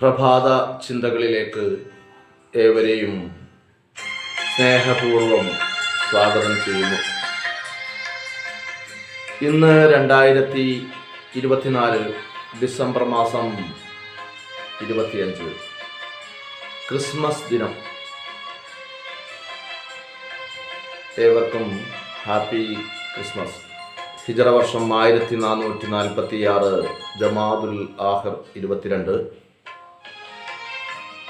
പ്രഭാത ചിന്തകളിലേക്ക് ഏവരെയും സ്നേഹപൂർവം സ്വാഗതം ചെയ്യുന്നു. ഇന്ന് രണ്ടായിരത്തി ഇരുപത്തിനാല് ഡിസംബർ മാസം ഇരുപത്തിയഞ്ച്. ക്രിസ്മസ് ദിനം. ഏവർക്കും ഹാപ്പി ക്രിസ്മസ്. ഹിജറ വർഷം ആയിരത്തി നാനൂറ്റി നാൽപ്പത്തി ആറ് ജമാദുൽ ആഹർ ഇരുപത്തിരണ്ട്.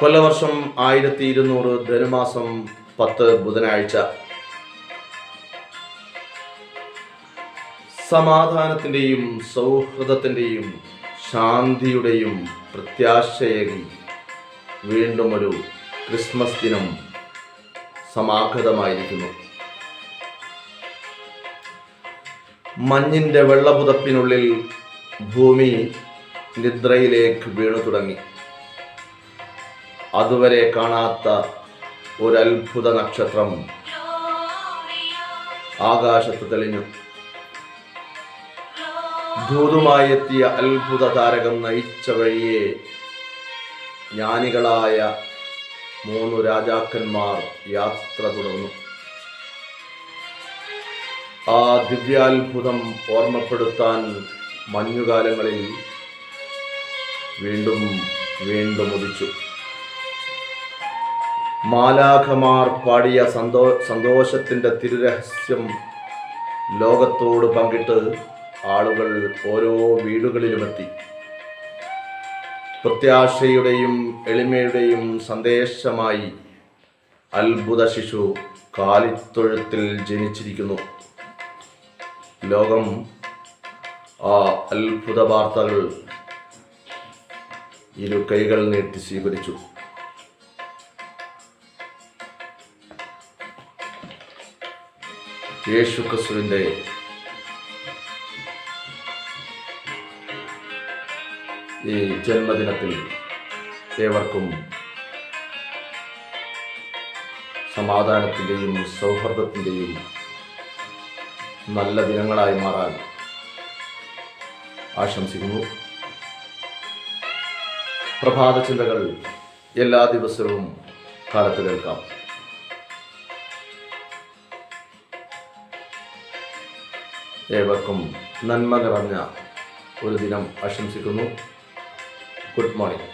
കൊല്ലവർഷം ആയിരത്തി ഇരുന്നൂറ് ധനുമാസം പത്ത് ബുധനാഴ്ച. സമാധാനത്തിന്റെയും സൗഹൃദത്തിന്റെയും ശാന്തിയുടെയും പ്രത്യാശയേകി വീണ്ടും ഒരു ക്രിസ്മസ് ദിനം സമാഗതമായിരിക്കുന്നു. മഞ്ഞിന്റെ വെള്ളപുതപ്പിനുള്ളിൽ ഭൂമി നിദ്രയിലേക്ക് വീണു തുടങ്ങി. അതുവരെ കാണാത്ത ഒരത്ഭുത നക്ഷത്രം ആകാശത്ത് തെളിഞ്ഞു. ദൂതുമായി എത്തിയ അത്ഭുത താരകം നയിച്ച വഴിയെ ജ്ഞാനികളായ മൂന്ന് രാജാക്കന്മാർ യാത്ര തുടർന്നു. ആ ദിവ്യാത്ഭുതം ഓർമ്മപ്പെടുത്താൻ മഞ്ഞുകാലങ്ങളിൽ വീണ്ടും വീണ്ടും ഉദിച്ചു. മാലാഖമാർ പാടിയ സന്തോ സന്തോഷത്തിന്റെ തിരുരഹസ്യം ലോകത്തോട് പങ്കിട്ട് ആളുകൾ ഓരോ വീടുകളിലുമെത്തി. പ്രത്യാശയുടെയും എളിമയുടെയും സന്ദേശമായി അത്ഭുത ശിശു കാലിത്തൊഴുത്തിൽ ജനിച്ചിരിക്കുന്നു. ലോകം ആ അത്ഭുത വാർത്തകൾ ഇരു കൈകൾ നീട്ടി സ്വീകരിച്ചു. യേശു ക്രിസ്തുവിന്റെ ഈ ജന്മദിനത്തിൽ ഏവർക്കും സമാധാനത്തിന്റെയും സൗഹൃദത്തിന്റെയും നല്ല ദിനങ്ങളായി മാറാൻ ആശംസിക്കുന്നു. പ്രഭാത ചിന്തകൾ എല്ലാ ദിവസവും കാലത്ത് കേൾക്കാം ഏവർക്കും നന്മ നിറഞ്ഞ ഒരു ദിനം ആശംസിക്കുന്നു. Good morning.